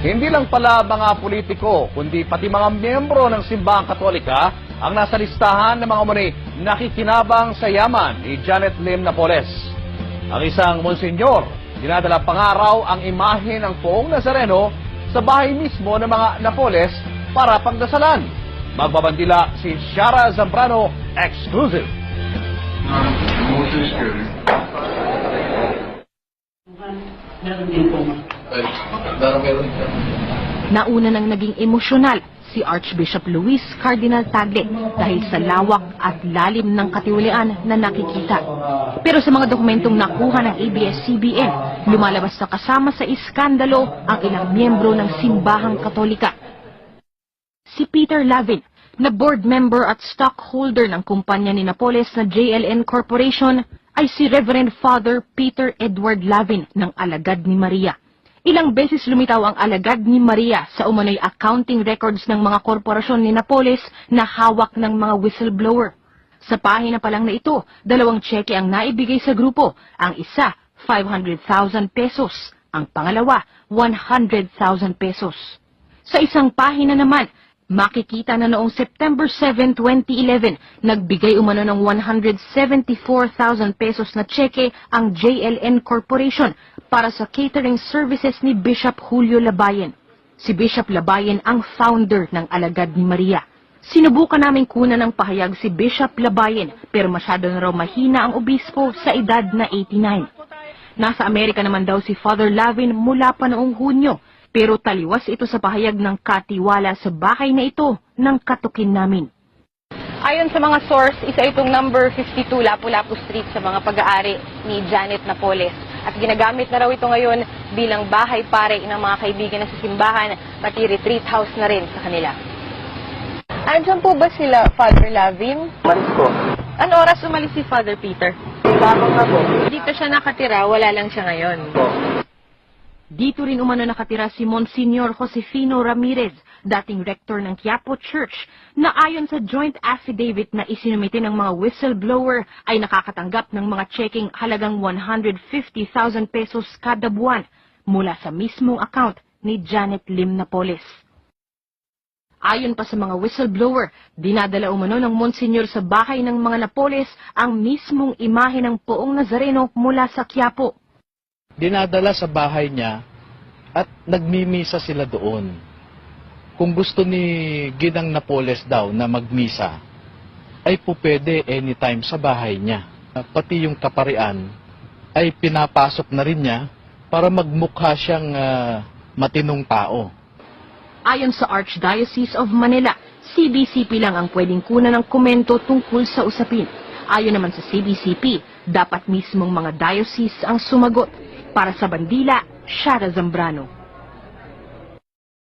Hindi lang pala mga politiko, kundi pati mga miyembro ng simbahang katolika ang nasa listahan ng mga umani nakikinabang sa yaman ni Janet Lim Napoles. Ang isang monsenyor, dinadala pangaraw ang imahe ng poong Nazareno sa bahay mismo ng mga Napoles para pagdasalan. Magbabandila si Shara Zambrano, exclusive. Meron din po. Nauna nang naging emosyonal si Archbishop Luis Cardinal Tagle dahil sa lawak at lalim ng katiwalian na nakikita. Pero sa mga dokumentong nakuha ng ABS-CBN, lumalabas na kasama sa iskandalo ang ilang miyembro ng simbahang katolika. Si Peter Lavin, na board member at stockholder ng kumpanya ni Napoles na JLN Corporation, ay si Reverend Father Peter Edward Lavin ng Alagad ni Maria. Ilang beses lumitaw ang alagad ni Maria sa umano'y accounting records ng mga korporasyon ni Napoles na hawak ng mga whistleblower. Sa pahina pa lang na ito, dalawang tseke ang naibigay sa grupo. Ang isa, 500,000 pesos. Ang pangalawa, 100,000 pesos. Sa isang pahina naman, makikita na noong September 7, 2011, nagbigay umano ng 174,000 pesos na tseke ang JLN Corporation para sa catering services ni Bishop Julio Labayen. Si Bishop Labayen ang founder ng Alagad ni Maria. Sinubukan namin kunan ng pahayag si Bishop Labayen pero masyado na raw mahina ang obispo sa edad na 89. Nasa Amerika naman daw si Father Lavin mula pa noong Hunyo pero taliwas ito sa pahayag ng katiwala sa bahay na ito ng katukin namin. Ayon sa mga source, isa itong number 52 Lapu-Lapu Street sa mga pag-aari ni Janet Napoles. At ginagamit na raw ito ngayon bilang bahay pare ng mga kaibigan na sa simbahan, pati retreat house na rin sa kanila. Andiyan po ba sila, Father Lavin? Malis po. Ano oras umalis si Father Peter? Lamang na po. Dito siya nakatira, wala lang siya ngayon. Po. Dito rin umano nakatira si Monsignor Josefino Ramirez, dating rector ng Quiapo Church, na ayon sa joint affidavit na isinumite ng mga whistleblower ay nakakatanggap ng mga checking halagang 150,000 pesos kada buwan mula sa mismong account ni Janet Lim Napoles. Ayon pa sa mga whistleblower, dinadala umano ng Monsignor sa bahay ng mga Napoles ang mismong imahe ng poong Nazareno mula sa Quiapo. Dinadala sa bahay niya at nagmimisa sila doon. Kung gusto ni Ginang Napoles daw na magmisa, ay po pwede anytime sa bahay niya. Pati yung kaparian ay pinapasok na rin niya para magmukha siyang ah, matinong tao. Ayon sa Archdiocese of Manila, CBCP lang ang pwedeng kunan ng komento tungkol sa usapin. Ayon naman sa CBCP, dapat mismong mga diocese ang sumagot. Para sa bandila, Shara Zambrano.